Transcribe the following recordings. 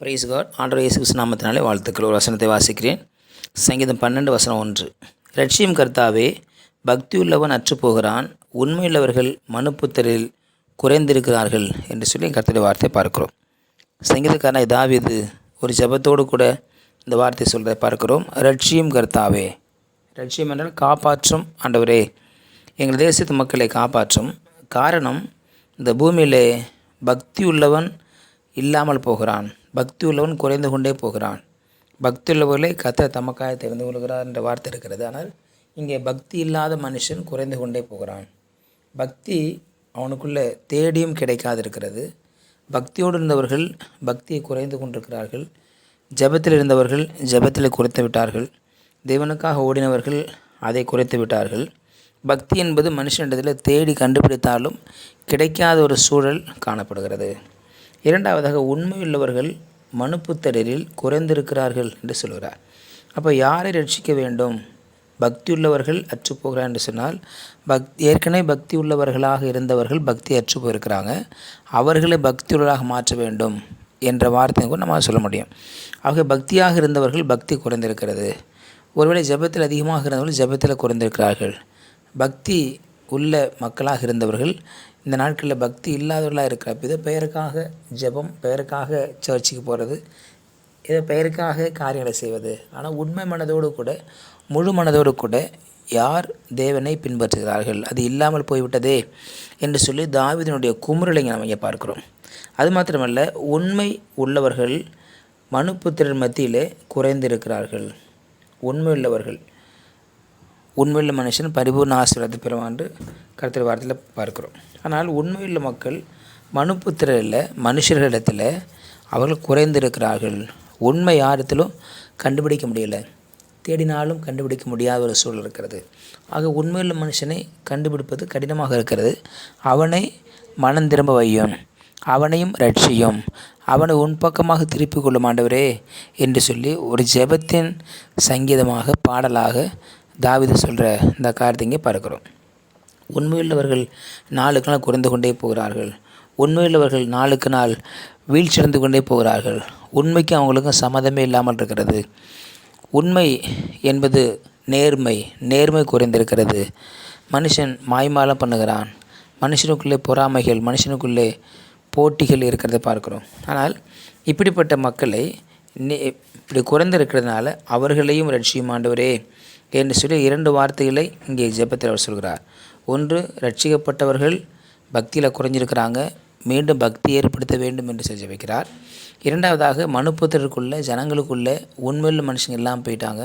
Price God ஆண்டவர் இயேசு நாமத்தினாலே வாழ்த்துக்கள். ஒரு வசனத்தை வாசிக்கிறேன். சங்கீதம் பன்னெண்டு வசனம் ஒன்று. லட்சியம் கர்த்தாவே பக்தியுள்ளவன் அற்றுப்போகிறான். உண்மையுள்ளவர்கள் மனுப்புத்தரில் குறைந்திருக்கிறார்கள் என்று சொல்லி கர்த்தருடைய வார்த்தை பார்க்கிறோம். சங்கீதக்காரனாய் தாவீது ஒரு ஜெபத்தோடு கூட இந்த வார்த்தை சொல்கிறத பார்க்கிறோம். ரட்சியம் கர்த்தாவே. ரட்சியம் என்றால் காப்பாற்றும். ஆண்டவரே எங்கள் தேசத்து மக்களை காப்பாற்றும். காரணம் இந்த பூமியிலே பக்தி உள்ளவன் இல்லாமல் போகிறான். பக்தி உள்ளவன் குறைந்து கொண்டே போகிறான். பக்தி உள்ளவர்களை கத்த தமக்காக தெரிந்து கொள்கிறார் என்ற வார்த்தை இருக்கிறது. ஆனால் இங்கே பக்தி இல்லாத மனுஷன் குறைந்து கொண்டே போகிறான். பக்தி அவனுக்குள்ளே தேடியும் கிடைக்காது இருக்கிறது பக்தியோடு இருந்தவர்கள் பக்தியை குறைந்து கொண்டிருக்கிறார்கள். ஜெபத்தில் இருந்தவர்கள் ஜெபத்தில் குறைத்து விட்டார்கள். தேவனுக்காக ஓடினவர்கள் அதை குறைத்து விட்டார்கள். பக்தி என்பது மனுஷனிடத்தில் தேடி கண்டுபிடித்தாலும் கிடைக்காத ஒரு சூழல் காணப்படுகிறது. இரண்டாவதாக உண்மையுள்ளவர்கள் மனுப்புத்தடரில் குறைந்திருக்கிறார்கள் என்று சொல்கிறார். அப்போ யாரை ரட்சிக்க வேண்டும்? பக்தி உள்ளவர்கள் அற்று அற்றுப்போகிறார் என்று சொன்னால் பக் ஏற்கனவே பக்தி உள்ளவர்களாக இருந்தவர்கள் பக்தி அற்று போயிருக்கிறாங்க அவர்களை பக்தியுள்ளதாக மாற்ற வேண்டும் என்ற வார்த்தையை கூட நம்ம சொல்ல முடியும். ஆக பக்தியாக இருந்தவர்கள் பக்தி குறைந்திருக்கிறது. ஒருவேளை ஜெபத்தில் அதிகமாக இருந்தவர்கள் ஜெபத்தில் குறைந்திருக்கிறார்கள். பக்தி உள்ள மக்களாக இருந்தவர்கள் இந்த நாட்களில் பக்தி இல்லாதவர்களாக இருக்கிற இதை பெயருக்காக ஜெபம் பெயருக்காக சர்ச்சுக்கு போகிறது இதை பெயருக்காக காரியங்களை செய்வது. ஆனால் உண்மை மனதோடு கூட முழு மனதோடு கூட யார் தேவனை பின்பற்றுகிறார்கள்? அது இல்லாமல் போய்விட்டதே என்று சொல்லி தாவிதனுடைய குமுறலை நாம் இங்கே பார்க்கிறோம். அது மாத்திரமல்ல உண்மை உள்ளவர்கள் மனுப்புத்திரன் மத்தியிலே குறைந்திருக்கிறார்கள். உண்மை உள்ளவர்கள். உண்மையுள்ள மனுஷன் பரிபூர்ண ஆசீர்வாதத்தை பெறுவான் என்று கருத்து வாரத்தில் பார்க்கிறோம். ஆனால் உண்மையுள்ள மக்கள் மனுப்புத்திரில் மனுஷர்களிடத்தில் அவர்கள் குறைந்திருக்கிறார்கள். உண்மை யாரிடத்திலும் கண்டுபிடிக்க முடியல. தேடினாலும் கண்டுபிடிக்க முடியாத ஒரு சூழல் இருக்கிறது. ஆக உண்மையுள்ள மனுஷனை கண்டுபிடிப்பது கடினமாக இருக்கிறது. அவனை மனம் திரும்ப வையும். அவனையும் ரட்சியும் அவனை உன் பக்கமாக திருப்பிக் கொள்ளும் ஆண்டவரே என்று சொல்லி ஒரு ஜெபத்தின் சங்கீதமாக பாடலாக தாவித சொல்கிற இந்த காரியத்தை இங்கே பார்க்கிறோம். உண்மையுள்ளவர்கள் நாளுக்கு நாள் குறைந்து கொண்டே போகிறார்கள். உண்மையுள்ளவர்கள் நாளுக்கு நாள் வீழ்ச்சியடைந்து கொண்டே போகிறார்கள். உண்மைக்கு அவங்களுக்கும் சம்மதமே இல்லாமல் இருக்கிறது. உண்மை என்பது நேர்மை நேர்மை குறைந்திருக்கிறது. மனுஷன் மாய்மாலம் பண்ணுகிறான். மனுஷனுக்குள்ளே பொறாமைகள் மனுஷனுக்குள்ளே போட்டிகள் இருக்கிறத பார்க்குறோம். ஆனால் இப்படிப்பட்ட மக்களை இப்படி குறைந்திருக்கிறதுனால அவர்களையும் ரட்சியும் ஆண்டவரே. என்று சொல்லி இரண்டு வார்த்தைகளை இங்கே ஜெபத்தில் அவர் சொல்கிறார். ஒன்று ரட்சிக்கப்பட்டவர்கள் பக்தியில் குறைஞ்சிருக்கிறாங்க மீண்டும் பக்தி ஏற்படுத்த வேண்டும் என்று சொல்லி ஜெபிக்கிறார். இரண்டாவதாக மனுப்புத்தருக்குள்ளே ஜனங்களுக்குள்ளே உண்மையுள்ள மனுஷங்க எல்லாம் போயிட்டாங்க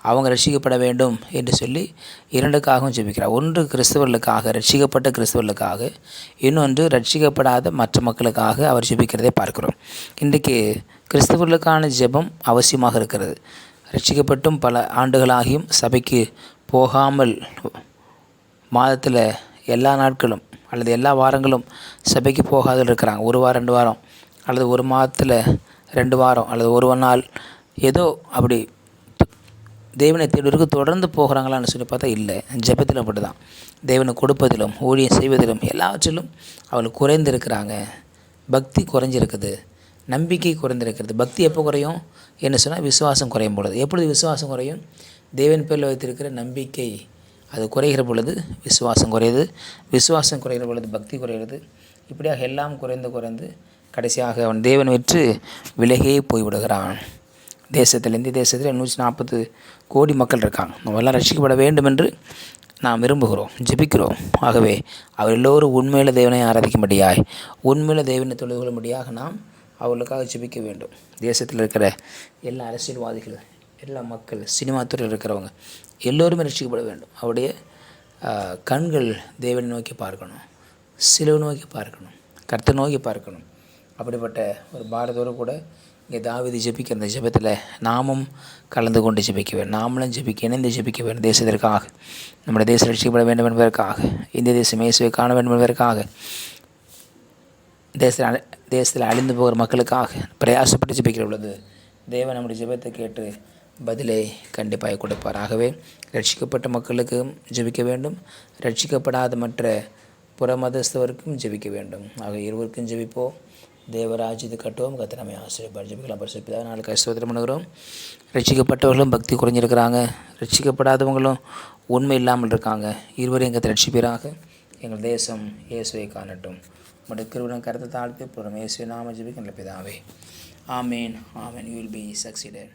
அவங்க ரட்சிக்கப்பட வேண்டும் என்று சொல்லி இரண்டுக்காகவும் ஜெபிக்கிறார். ஒன்று கிறிஸ்தவர்களுக்காக ரட்சிக்கப்பட்ட கிறிஸ்தவர்களுக்காக இன்னொன்று ரட்சிக்கப்படாத மற்ற மக்களுக்காக அவர் ஜெபிக்கிறதை பார்க்கிறோம். இன்றைக்கு கிறிஸ்தவர்களுக்கான ஜெபம் அவசியமாக இருக்கிறது. ரட்சிக்கப்பட்டும் பல ஆண்டுகளாகியும் சபைக்கு போகாமல் மாதத்தில் எல்லா நாட்களும் அல்லது எல்லா வாரங்களும் சபைக்கு போகாத இருக்கிறாங்க. ஒரு வாரம் ரெண்டு வாரம் அல்லது ஒரு மாதத்தில் ரெண்டு வாரம் அல்லது ஒரு நாள் ஏதோ அப்படி தேவனை தேடுவதற்கு தொடர்ந்து போகிறாங்களான்னு சொல்லி பார்த்தா இல்லை. ஜெபத்தில் அப்படி தான் தேவனை கொடுப்பதிலும் ஊழியம் செய்வதிலும் எல்லாவற்றிலும் அவள் குறைந்திருக்கிறாங்க. பக்தி குறைஞ்சிருக்குது. நம்பிக்கை குறைந்திருக்கிறது. பக்தி எப்போ குறையும்? என்ன சொன்னால் விசுவாசம் குறையும் பொழுது. எப்பொழுது விசுவாசம் குறையும்? தேவன் பேரில் வைத்திருக்கிற நம்பிக்கை. அது குறைகிற பொழுது விசுவாசம் குறையுது. விசுவாசம் குறைகிற பொழுது பக்தி குறைகிறது இப்படியாக எல்லாம் குறைந்து குறைந்து கடைசியாக அவன் தேவன் விற்று விலகியே போய்விடுகிறான். தேசத்தில் இந்திய தேசத்தில் நூற்றி நாற்பது கோடி மக்கள் இருக்காங்க. அவெல்லாம் ரசிக்கப்பட வேண்டும் என்று நாம் விரும்புகிறோம் ஜெபிக்கிறோம். ஆகவே அவர் எல்லோரும் உண்மையில் தேவனை ஆராதிக்கும்படியாய் உண்மையில் தேவனை தொழுது கொள்ளும்படியாக நாம் அவர்களுக்காக ஜெபிக்க வேண்டும். தேசத்தில் இருக்கிற எல்லா அரசியல்வாதிகள் எல்லா மக்கள் சினிமா துறையில் இருக்கிறவங்க எல்லோருமே ரட்சிக்கப்பட வேண்டும். அவருடைய கண்கள் தேவனை நோக்கி பார்க்கணும். சிலுவை நோக்கி பார்க்கணும். கர்த்தர் நோக்கி பார்க்கணும். அப்படிப்பட்ட ஒரு பாரதோடு கூட இங்கே தாவிதி ஜெபிக்க அந்த ஜெபத்தில் நாமும் கலந்து கொண்டு ஜெபிக்க வேண்டும். நாமளும் ஜெபிக்க இணைந்து ஜெபிக்க வேண்டும். தேசத்திற்காக நம்முடைய தேசம் ரட்சிக்கப்பட வேண்டும் என்பதற்காக இந்திய தேசம் இயேசுவை காண வேண்டும் என்பதற்காக தேசத்தில் தேசத்தில் அழிந்து போகிற மக்களுக்காக பிரயாசப்பட்டு ஜெபிக்கிற பொழுது தேவன் நம்முடைய ஜெபத்தை கேட்டு பதிலை கண்டிப்பாக கொடுப்பார் ஆகவே ரட்சிக்கப்பட்ட மக்களுக்கும் ஜெபிக்க வேண்டும். ரட்சிக்கப்படாத மற்ற புற மதஸ்தவருக்கும் ஜெபிக்க வேண்டும். ஆக இருவருக்கும் ஜெபிப்போம். தேவராஜ்யத்தை கட்டுவோம். கத்தை ஆசிரியர் ஆசிரியப்பார் ஜபிக்கலாம். பரிசுப்பிதாக நாளுக்கு ஸ்தோத்திரம் பண்ணுகிறோம் ரட்சிக்கப்பட்டவர்களும் பக்தி குறைஞ்சிருக்கிறாங்க ரட்சிக்கப்படாதவங்களும் உண்மை இல்லாமல் இருக்காங்க. இருவரையும் எங்கள் ரட்சிப்பீராக. எங்கள் தேசம் இயேசுவை காணட்டும். உங்களுடைய கிருவிடம் கருத்தை தாழ்த்தி புறம் இயேசுவை நாம ஜபிக்கின்ற பிதாவே ஆமேன் ஆமேன் யூ வில் பி சக்சீடட்